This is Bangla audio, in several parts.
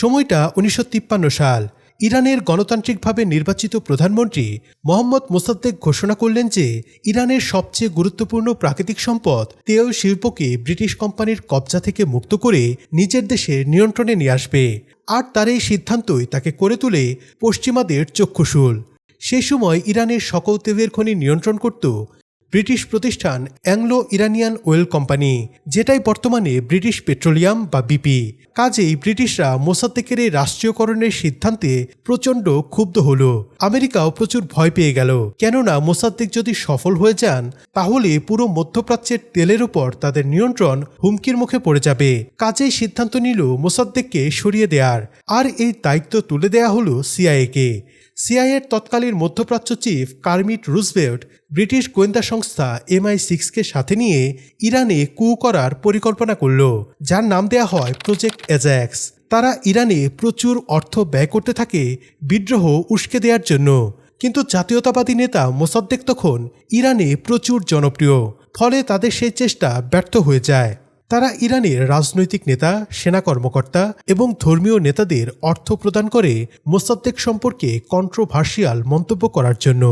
সময়টা উনিশশো তিপ্পান্ন সাল। ইরানের গণতান্ত্রিকভাবে নির্বাচিত প্রধানমন্ত্রী মোহাম্মদ মোসাদ্দেক ঘোষণা করলেন যে ইরানের সবচেয়ে গুরুত্বপূর্ণ প্রাকৃতিক সম্পদ তেল শিল্পকে ব্রিটিশ কোম্পানির কবজা থেকে মুক্ত করে নিজের দেশে নিয়ন্ত্রণে নিয়ে আসবে। আর তার এই সিদ্ধান্তই তাকে করে তোলে পশ্চিমাদের চক্ষুশূল। সেই সময় ইরানের সকল তেলের খনি নিয়ন্ত্রণ করত ব্রিটিশ প্রতিষ্ঠান অ্যাংলো ইরানিয়ান ওয়েল কোম্পানি, যেটাই বর্তমানে ব্রিটিশ পেট্রোলিয়াম বা বিপি। কাজেই ব্রিটিশরা মোসাদ্দেকের এই রাষ্ট্রীয়করণের সিদ্ধান্তে প্রচণ্ড ক্ষুব্ধ হল। আমেরিকাও প্রচুর ভয় পেয়ে গেল। কেননা মোসাদ্দেক যদি সফল হয়ে যান, তাহলে পুরো মধ্যপ্রাচ্যের তেলের উপর তাদের নিয়ন্ত্রণ হুমকির মুখে পড়ে যাবে। কাজেই সিদ্ধান্ত নিল মোসাদ্দেককে সরিয়ে দেয়ার। আর এই দায়িত্ব তুলে দেয়া হলো সিআইএকে। সিআইএর তৎকালীন মধ্যপ্রাচ্য চিফ কার্মিট রুজভেল্ট ব্রিটিশ গোয়েন্দা সংস্থা এমআই সিক্সকে সাথে নিয়ে ইরানে কু করার পরিকল্পনা করল, যার নাম দেয়া হয় প্রজেক্ট এজ্যাক্স তারা ইরানে প্রচুর অর্থ ব্যয় করতে থাকে, বিদ্রোহ উস্কে দেওয়ার জন্য। কিন্তু জাতীয়তাবাদী নেতা মোসাদ্দেক তখন ইরানে প্রচুর জনপ্রিয়, ফলে তাদের সেই চেষ্টা ব্যর্থ হয়ে যায়। তারা ইরানের রাজনৈতিক নেতা, সেনা কর্মকর্তা এবং ধর্মীয় নেতাদের অর্থ প্রদান করে মোসাদ্দেক সম্পর্কে কন্ট্রোভার্সিয়াল মন্তব্য করার জন্য।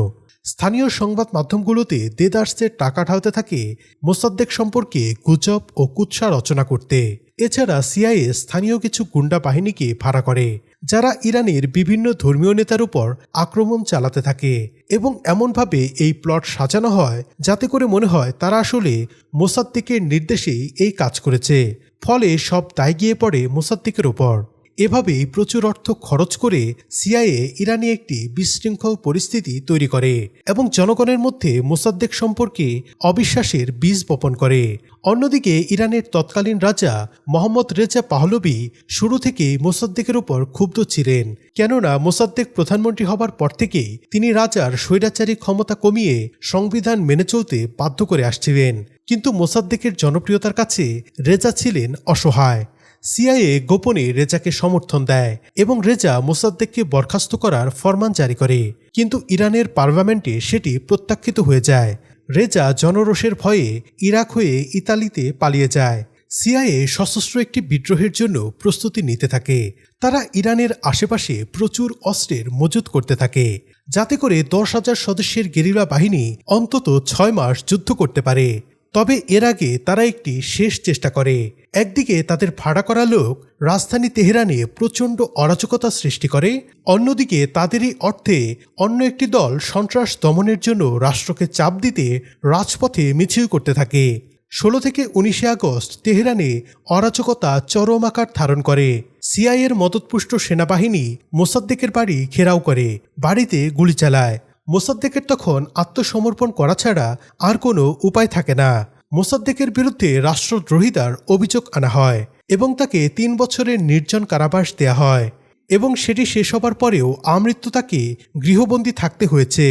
স্থানীয় সংবাদ মাধ্যমগুলোতে দেদার্সের টাকা ঢালতে থাকে মোসাদ্দেক সম্পর্কে গুজব ও কুৎসা রচনা করতে। এছাড়া সিআইএ স্থানীয় কিছু গুন্ডা বাহিনীকে ভাড়া করে। যারা ইরানের বিভিন্ন ধর্মীয় নেতার উপর আক্রমণ চালাতে থাকে এবং এমনভাবে এই প্লট সাজানো হয় যাতে করে মনে হয় তারা আসলে মোসাদ্দিকের নির্দেশেই এই কাজ করেছে। ফলে সব দায় গিয়ে পড়ে মোসাদ্দিকের ওপর এভাবেই প্রচুর অর্থ খরচ করে সিআইএ ইরানে একটি বিশৃঙ্খল পরিস্থিতি তৈরি করে এবং জনগণের মধ্যে মোসাদ্দেক সম্পর্কে অবিশ্বাসের বীজ বপন করে। অন্যদিকে ইরানের তৎকালীন রাজা মোহাম্মদ রেজা পাহলবি শুরু থেকেই মোসাদ্দেকের উপর ক্ষুব্ধ ছিলেন, কেননা মোসাদ্দেক প্রধানমন্ত্রী হবার পর থেকেই তিনি রাজার স্বৈরাচারী ক্ষমতা কমিয়ে সংবিধান মেনে চলতে বাধ্য করে আসছিলেন। কিন্তু মোসাদ্দেকের জনপ্রিয়তার কাছে রেজা ছিলেন অসহায়। সিআইএ গোপনে রেজাকে সমর্থন দেয় এবং রেজা মোসাদ্দেককে বরখাস্ত করার ফরমান জারি করে। কিন্তু ইরানের পার্লামেন্টে সেটি প্রত্যাখ্যিত হয়ে যায়। রেজা জনরোষের ভয়ে ইরাক হয়ে ইতালিতে পালিয়ে যায়। সিআইএ সশস্ত্র একটি বিদ্রোহের জন্য প্রস্তুতি নিতে থাকে। তারা ইরানের আশেপাশে প্রচুর অস্ত্রের মজুত করতে থাকে। যাতে করে দশ হাজার সদস্যের গেরিলা বাহিনী অন্তত ছয় মাস যুদ্ধ করতে পারে। তবে এর আগে তারা একটি শেষ চেষ্টা করে। একদিকে তাদের ভাড়া করা লোক রাজধানী তেহরানে প্রচণ্ড অরাজকতা সৃষ্টি করে, অন্যদিকে তাদেরই অর্থে অন্য একটি দল সন্ত্রাস দমনের জন্য রাষ্ট্রকে চাপ দিতে রাজপথে মিছিল করতে থাকে। ষোলো থেকে উনিশে আগস্ট তেহরানে অরাজকতা চরম আকার ধারণ করে। সিআইয়ের মদতপুষ্ট সেনাবাহিনী মোসাদ্দেকের বাড়ি ঘেরাও করে, বাড়িতে গুলি চালায়। মোসাদ্দেকের তখন আত্মসমর্পণ করা ছাড়া আর কোনো উপায় থাকে না। মোসাদ্দেকের বিরুদ্ধে রাষ্ট্রদ্রোহিতার অভিযোগ আনা হয় এবং তাকে তিন বছরের নির্জন কারাবাস দেয়া হয় এবং সেটি শেষ হবার পরেও আমৃত্যু তাকে গৃহবন্দী থাকতে হয়েছে।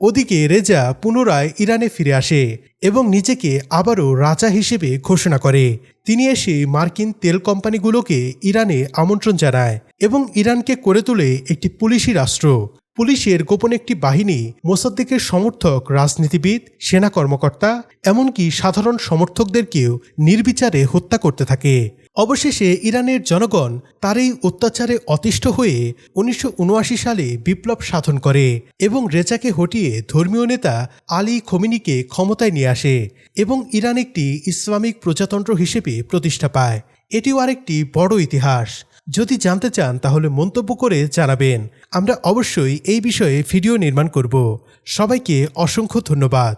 ওদিকে রেজা পুনরায় ইরানে ফিরে আসে এবং নিজেকে আবারও রাজা হিসেবে ঘোষণা করে। তিনি এসে মার্কিন তেল কোম্পানিগুলোকে ইরানে আমন্ত্রণ জানায় এবং ইরানকে করে তোলে একটি পুলিশি রাষ্ট্র। পুলিশের গোপন একটি বাহিনী, মোসাদ্দেকের সমর্থক, রাজনীতিবিদ, সেনা কর্মকর্তা, এমনকি সাধারণ সমর্থকদেরকেও নির্বিচারে হত্যা করতে থাকে। অবশেষে ইরানের জনগণ তার এই অত্যাচারে অতিষ্ঠ হয়ে উনিশশো উনআশি সালে বিপ্লব সাধন করে এবং রেজাকে হটিয়ে ধর্মীয় নেতা আলী খমিনিকে ক্ষমতায় নিয়ে আসে এবং ইরান একটি ইসলামিক প্রজাতন্ত্র হিসেবে প্রতিষ্ঠা পায়। এটিও আরেকটি বড় ইতিহাস। যদি জানতে চান, তাহলে মন্তব্য করে জানাবেন। আমরা অবশ্যই এই বিষয়ে ভিডিও নির্মাণ করব। সবাইকে অসংখ্য ধন্যবাদ।